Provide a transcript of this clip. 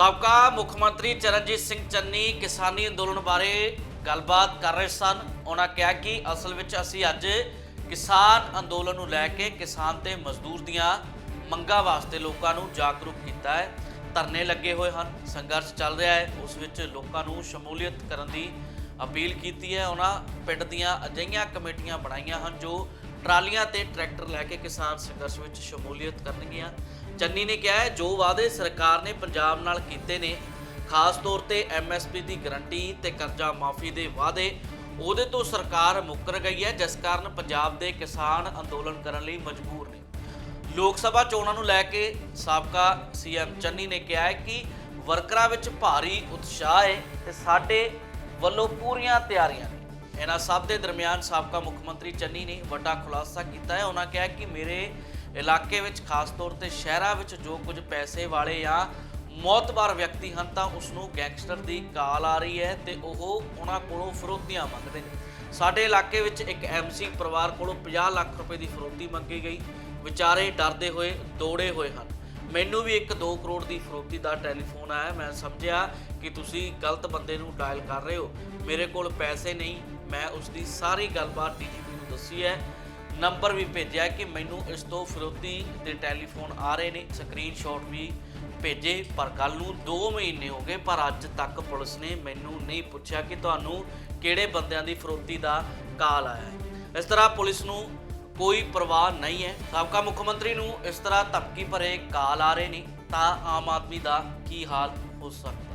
ਸਾਬਕਾ ਮੁੱਖ ਮੰਤਰੀ ਚਰਨਜੀਤ ਸਿੰਘ ਚੰਨੀ ਕਿਸਾਨੀ ਅੰਦੋਲਨ ਬਾਰੇ ਗੱਲਬਾਤ ਕਰ ਰਹੇ ਸਨ। ਉਹਨਾਂ ਕਿਹਾ ਕਿ ਅਸਲ ਵਿੱਚ ਅਸੀਂ ਅੱਜ ਕਿਸਾਨ ਅੰਦੋਲਨ ਨੂੰ ਲੈ ਕੇ ਕਿਸਾਨ ਤੇ ਮਜ਼ਦੂਰ ਦੀਆਂ ਮੰਗਾਂ ਵਾਸਤੇ ਲੋਕਾਂ ਨੂੰ ਜਾਗਰੂਕ ਕੀਤਾ ਹੈ। ਧਰਨੇ ਲੱਗੇ ਹੋਏ ਹਨ। ਸੰਘਰਸ਼ ਚੱਲ ਰਿਹਾ ਹੈ। ਉਸ ਵਿੱਚ ਲੋਕਾਂ ਨੂੰ ਸ਼ਮੂਲੀਅਤ ਕਰਨ ਦੀ ਅਪੀਲ ਕੀਤੀ ਹੈ। ਉਹਨਾਂ ਪਿੰਡ ਦੀਆਂ ਅਜਿਹੀਆਂ ਕਮੇਟੀਆਂ ਬਣਾਈਆਂ ਹਨ ਜੋ ਟਰਾਲੀਆਂ ਤੇ ਟਰੈਕਟਰ ਲੈ ਕੇ ਕਿਸਾਨ ਸੰਘਰਸ਼ ਵਿੱਚ ਸ਼ਮੂਲੀਅਤ ਕਰਨਗੀਆਂ। ਚੰਨੀ ਨੇ ਕਿਹਾ ਹੈ, ਜੋ ਵਾਅਦੇ ਸਰਕਾਰ ਨੇ ਪੰਜਾਬ ਨਾਲ ਕੀਤੇ ਨੇ, ਖਾਸ ਤੌਰ ਤੇ ਐਮਐਸਪੀ ਦੀ ਗਰੰਟੀ ਤੇ ਕਰਜ਼ਾ ਮਾਫੀ ਦੇ ਵਾਅਦੇ, ਉਹਦੇ ਤੋਂ ਸਰਕਾਰ ਮੁੱਕਰ ਗਈ ਹੈ, ਜਿਸ ਕਾਰਨ ਪੰਜਾਬ ਦੇ ਕਿਸਾਨ ਅੰਦੋਲਨ ਕਰਨ ਲਈ ਮਜਬੂਰ ਨੇ। ਲੋਕ ਸਭਾ ਚੋਣਾਂ ਨੂੰ ਲੈ ਕੇ ਸਾਬਕਾ ਸੀਐਮ ਚੰਨੀ ਨੇ ਕਿਹਾ ਹੈ ਕਿ ਵਰਕਰਾਂ ਵਿੱਚ ਭਾਰੀ ਉਤਸ਼ਾਹ ਹੈ ਤੇ ਸਾਡੇ ਵੱਲੋਂ ਪੂਰੀਆਂ ਤਿਆਰੀਆਂ ਇਹਨਾਂ ਸਭ ਦੇ ਦਰਮਿਆਨ ਸਾਬਕਾ ਮੁੱਖ ਮੰਤਰੀ ਚੰਨੀ ਨੇ ਵੱਡਾ ਖੁਲਾਸਾ ਕੀਤਾ ਹੈ। ਉਹਨਾਂ ਕਿਹਾ ਕਿ ਮੇਰੇ ਇਲਾਕੇ ਵਿੱਚ ਖਾਸ ਤੌਰ ਤੇ ਸ਼ਹਿਰਾਂ ਵਿੱਚ ਜੋ ਕੁਝ ਪੈਸੇ ਵਾਲੇ ਜਾਂ ਮੌਤਬਾਰ ਵਿਅਕਤੀ ਹਨ ਤਾਂ ਉਸ ਨੂੰ ਗੈਂਗਸਟਰ ਦੀ ਕਾਲ ਆ ਰਹੀ ਹੈ ਤੇ ਉਹ ਉਹਨਾਂ ਕੋਲੋਂ ਫਰੋਤੀਆਂ ਮੰਗਦੇ ਨੇ। ਸਾਡੇ ਇਲਾਕੇ ਵਿੱਚ ਇੱਕ ਐਮਸੀ ਪਰਿਵਾਰ ਕੋਲੋਂ 50 ਲੱਖ ਰੁਪਏ ਦੀ ਫਰੋਤੀ ਮੰਗੀ ਗਈ। ਵਿਚਾਰੇ ਡਰਦੇ ਹੋਏ, ਦੌੜੇ ਹੋਏ ਹਨ। ਮੈਨੂੰ ਵੀ ਇੱਕ 2 ਕਰੋੜ ਦੀ ਫਰੋਤੀ ਦਾ ਟੈਲੀਫੋਨ ਆਇਆ। ਮੈਂ ਸਮਝਿਆ ਕਿ ਤੁਸੀਂ ਗਲਤ ਬੰਦੇ ਨੂੰ ਡਾਇਲ ਕਰ ਰਹੇ ਹੋ। ਮੇਰੇ ਕੋਲ ਪੈਸੇ ਨਹੀਂ ਮੈਂ ਉਸ ਦੀ ਸਾਰੀ ਗੱਲਬਾਤ ਡੀਜੀਪੀ ਨੂੰ ਦੱਸੀ ਹੈ। ਨੰਬਰ ਵੀ ਭੇਜਿਆ ਕਿ ਮੈਨੂੰ ਇਸ ਤੋਂ ਫਿਰੋਤੀ ਦੇ ਟੈਲੀਫੋਨ ਆ ਰਹੇ ਨੇ। ਸਕਰੀਨਸ਼ਾਟ ਵੀ ਭੇਜੇ, ਪਰ ਕੱਲ ਨੂੰ 2 ਮਹੀਨੇ ਹੋ ਗਏ, ਪਰ ਅੱਜ ਤੱਕ ਪੁਲਿਸ ਨੇ ਮੈਨੂੰ ਨਹੀਂ ਪੁੱਛਿਆ ਕਿ ਤੁਹਾਨੂੰ ਕਿਹੜੇ ਬੰਦਿਆਂ ਦੀ ਫਿਰੋਤੀ ਦਾ ਕਾਲ ਆਇਆ ਹੈ। ਇਸ ਤਰ੍ਹਾਂ ਪੁਲਿਸ ਨੂੰ ਕੋਈ ਪਰਵਾਹ ਨਹੀਂ ਹੈ। ਸਾਬਕਾ ਮੁੱਖ ਮੰਤਰੀ ਨੂੰ ਇਸ ਤਰ੍ਹਾਂ ਧਮਕੀ ਭਰੇ ਕਾਲ ਆ ਰਹੇ ਨੇ। ਤਾਂ ਆਮ ਆਦਮੀ ਦਾ ਕੀ ਹਾਲ ਹੋ ਸਕਦਾ?